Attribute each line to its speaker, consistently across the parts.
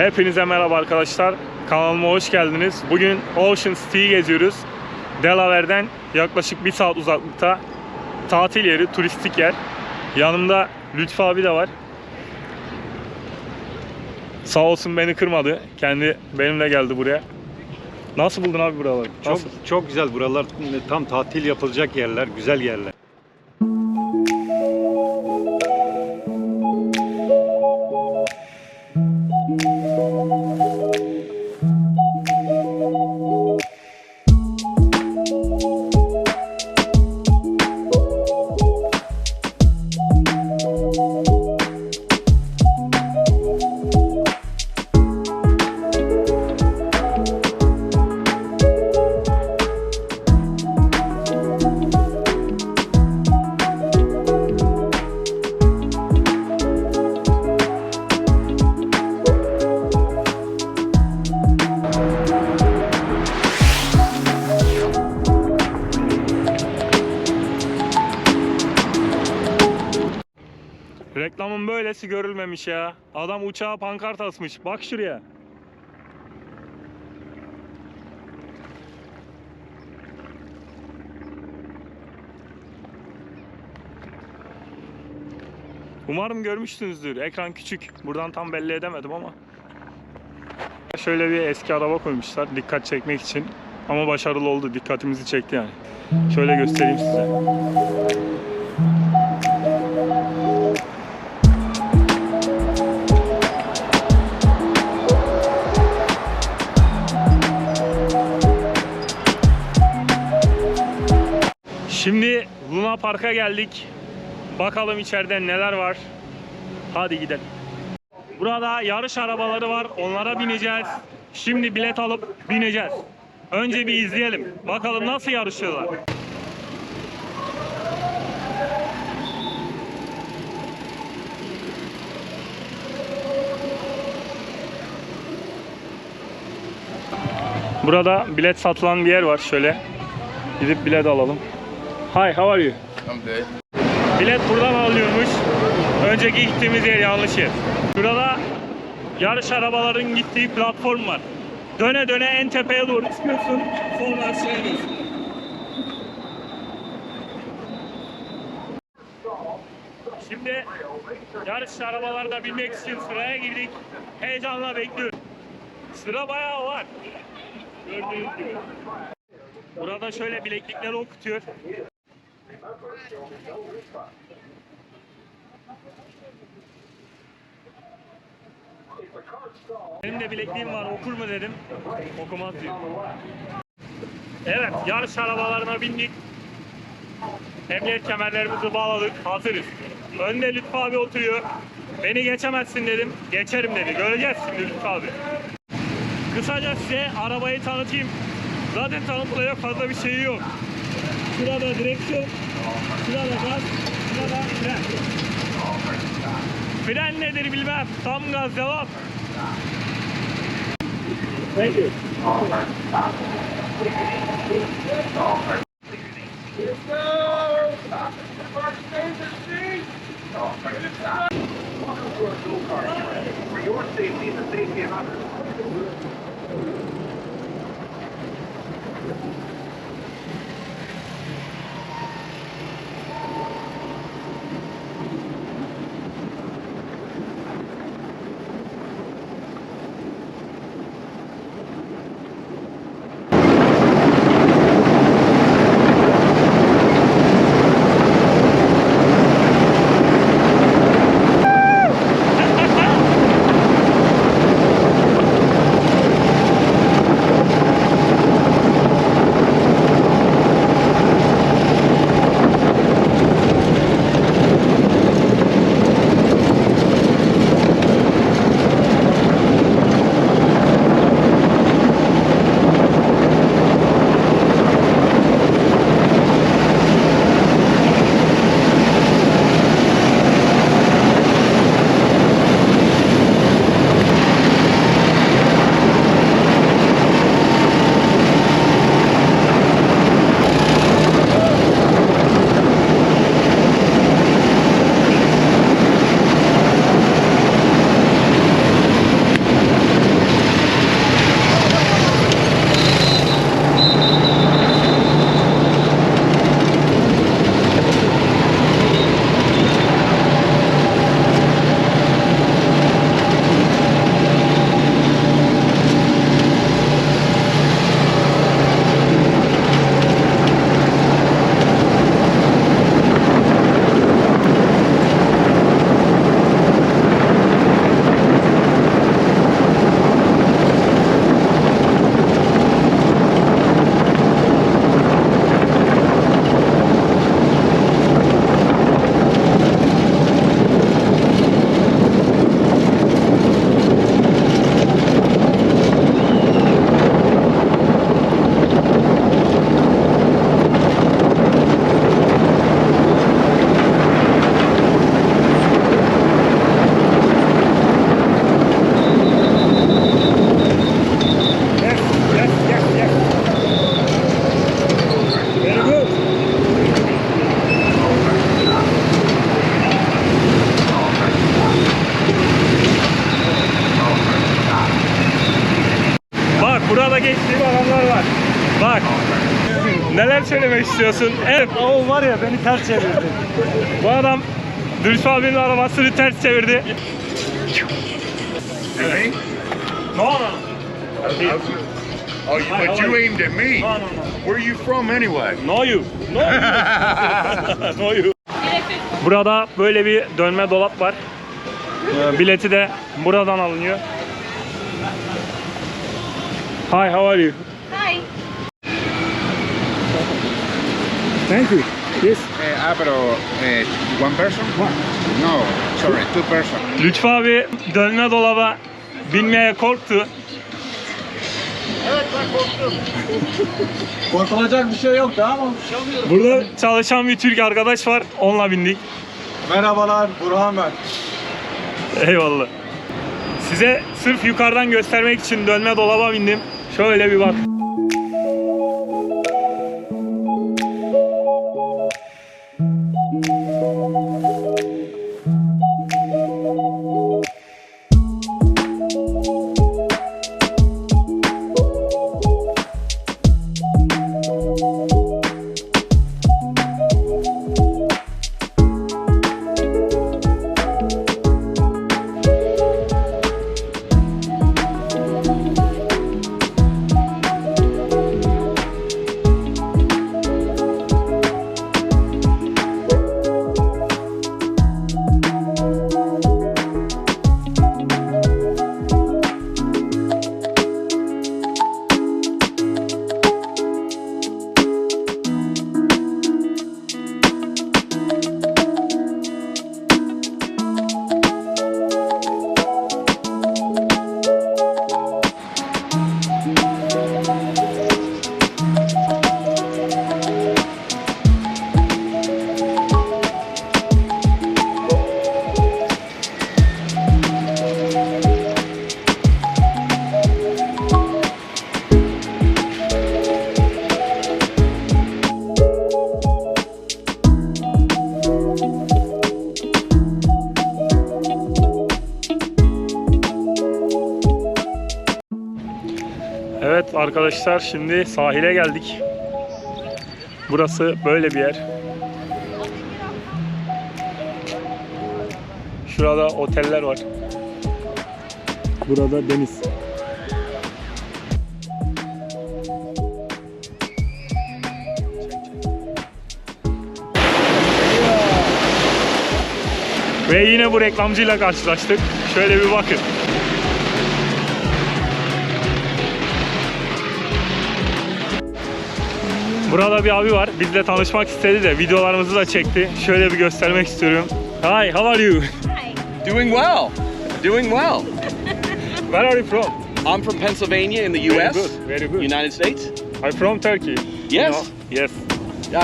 Speaker 1: Hepinize merhaba arkadaşlar. Kanalıma hoş geldiniz. Bugün Ocean City'yi geziyoruz. Delaware'den yaklaşık bir saat uzaklıkta tatil yeri, turistik yer. Yanımda Lütfü abi de var. Sağ olsun beni kırmadı. Kendi benimle geldi buraya. Nasıl buldun abi buraları?
Speaker 2: Çok
Speaker 1: Nasıl?
Speaker 2: çok güzel buralar tam tatil yapılacak yerler, güzel yerler.
Speaker 1: Reklamın böylesi görülmemiş ya. Adam uçağa pankart asmış. Bak şuraya. Umarım görmüşsünüzdür. Ekran küçük. Buradan tam belli edemedim ama. Şöyle bir eski araba koymuşlar dikkat çekmek için. Ama başarılı oldu. Dikkatimizi çekti yani. Şöyle göstereyim size. Şimdi Luna Park'a geldik. Bakalım içeride neler var. Hadi gidelim. Burada yarış arabaları var. Onlara bineceğiz. Şimdi bilet alıp bineceğiz. Önce bir izleyelim. Bakalım nasıl yarışıyorlar. Burada bilet satılan bir yer var şöyle. Gidip bilet alalım. Hi, how are you?
Speaker 3: I'm good.
Speaker 1: Bilet buradan alınıyormuş. Önceki gittiğimiz yer yanlış yer. Şurada yarış arabaların gittiği platform var. Döne döne en tepeye doğru çıkıyorsun. Sonra aşağıya iniyorsun. Şimdi yarış arabalarına binmek için sıraya girdik. Heyecanla bekliyoruz. Sıra bayağı var. Gördüğünüz gibi. Burada şöyle bileklikleri okutuyor. Benim de bilekliğim var okur mu dedim. Okumaz diyor. Evet yarış arabalarına bindik. Emniyet kemerlerimizi bağladık. Hazırız. Önde Lütfü abi oturuyor. Beni geçemezsin dedim. Geçerim dedi. Göreceğiz şimdi Lütfü abi. Kısaca size arabayı tanıtayım. Zaten tanıtılacak fazla bir şeyi yok. Şurada direksiyon, şurada gaz, şurada fren. Fren nedir bilmem. Tam gaz devam. Thank you. Your safety and the safety of others. Geçtiğim adamlar var. Bak. Neler söylemek istiyorsun? Evet.
Speaker 2: O var ya beni ters çevirdi.
Speaker 1: Bu adam Dürüst abinin arabasını ters çevirdi.
Speaker 3: Me?
Speaker 1: No, no.
Speaker 3: Oh, you, but you aimed at me.
Speaker 1: No, no, no.
Speaker 3: Where are you from anyway?
Speaker 1: No you. No you. no you. Burada böyle bir dönme dolap var. Ee, Bileti de buradan alınıyor. Hi, how are you?
Speaker 4: Hi.
Speaker 1: Thank you. Yes.
Speaker 3: Uh, ah, pero uh, one person? No, sorry, two person.
Speaker 1: Lütfü abi dönme dolaba binmeye korktu.
Speaker 2: Korkulacak bir şey yoktu ama.
Speaker 1: Burada çalışan bir Türk arkadaş var. Onunla bindik.
Speaker 2: Merhabalar Burhan ben.
Speaker 1: Eyvallah. Size sırf yukarıdan göstermek için dönme dolaba bindim. Şöyle bir bak. Evet arkadaşlar şimdi sahile geldik. Burası böyle bir yer. Şurada oteller var. Burada deniz. Ve yine bu reklamcıyla karşılaştık. Şöyle bir bakın. Burada bir abi var. Bizle tanışmak istedi de videolarımızı da çekti. Şöyle bir göstermek istiyorum. Hi, how are you?
Speaker 4: Hi.
Speaker 5: Doing well. Doing well.
Speaker 1: Where are you from?
Speaker 5: I'm from Pennsylvania in the
Speaker 1: Very
Speaker 5: U.S.
Speaker 1: good, very good.
Speaker 5: United States.
Speaker 1: I'm from Turkey. You
Speaker 5: Yes.
Speaker 1: know? Yes.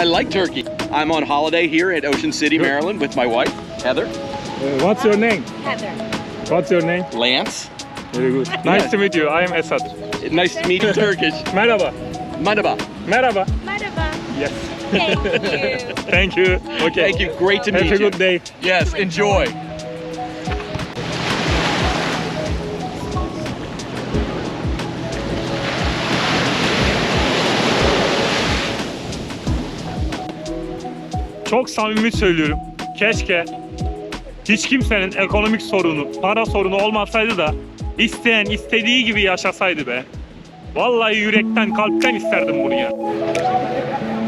Speaker 5: I like Turkey. I'm on holiday here at Ocean City,
Speaker 1: Good.
Speaker 5: Maryland, with my wife Heather
Speaker 1: Uh, what's your name?
Speaker 4: Heather.
Speaker 1: What's your name?
Speaker 5: Lance.
Speaker 1: Very good. Nice to meet you. I am Esad.
Speaker 5: Nice to meet you, Turkish.
Speaker 1: Merhaba. Merhaba.
Speaker 4: Merhaba.
Speaker 1: Yes.
Speaker 4: Thank you.
Speaker 1: Thank you. Okay.
Speaker 5: Thank you. Great to
Speaker 1: Have
Speaker 5: meet
Speaker 1: a
Speaker 5: you.
Speaker 1: good day.
Speaker 5: Yes, enjoy.
Speaker 1: Çok samimi söylüyorum. Keşke hiç kimsenin ekonomik sorunu, para sorunu olmasaydı da isteyen istediği gibi yaşasaydı be. Vallahi yürekten, kalpten isterdim bunu ya.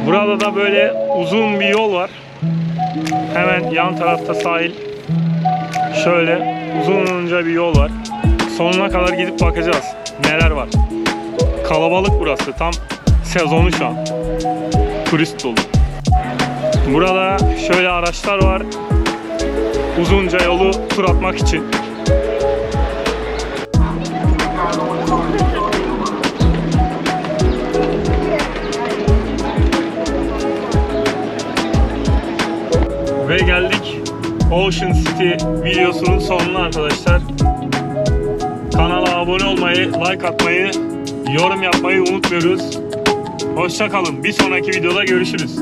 Speaker 1: Burada da böyle uzun bir yol var. Hemen yan tarafta sahil. Şöyle uzunca bir yol var. Sonuna kadar gidip bakacağız. Neler var. Kalabalık burası. Tam sezonu şu an. Turist dolu. Burada şöyle araçlar var. Uzunca yolu tur atmak için. Ocean City videosunun sonuna arkadaşlar. Kanala abone olmayı, like atmayı, yorum yapmayı unutmuyoruz. Hoşça kalın. Bir sonraki videoda görüşürüz.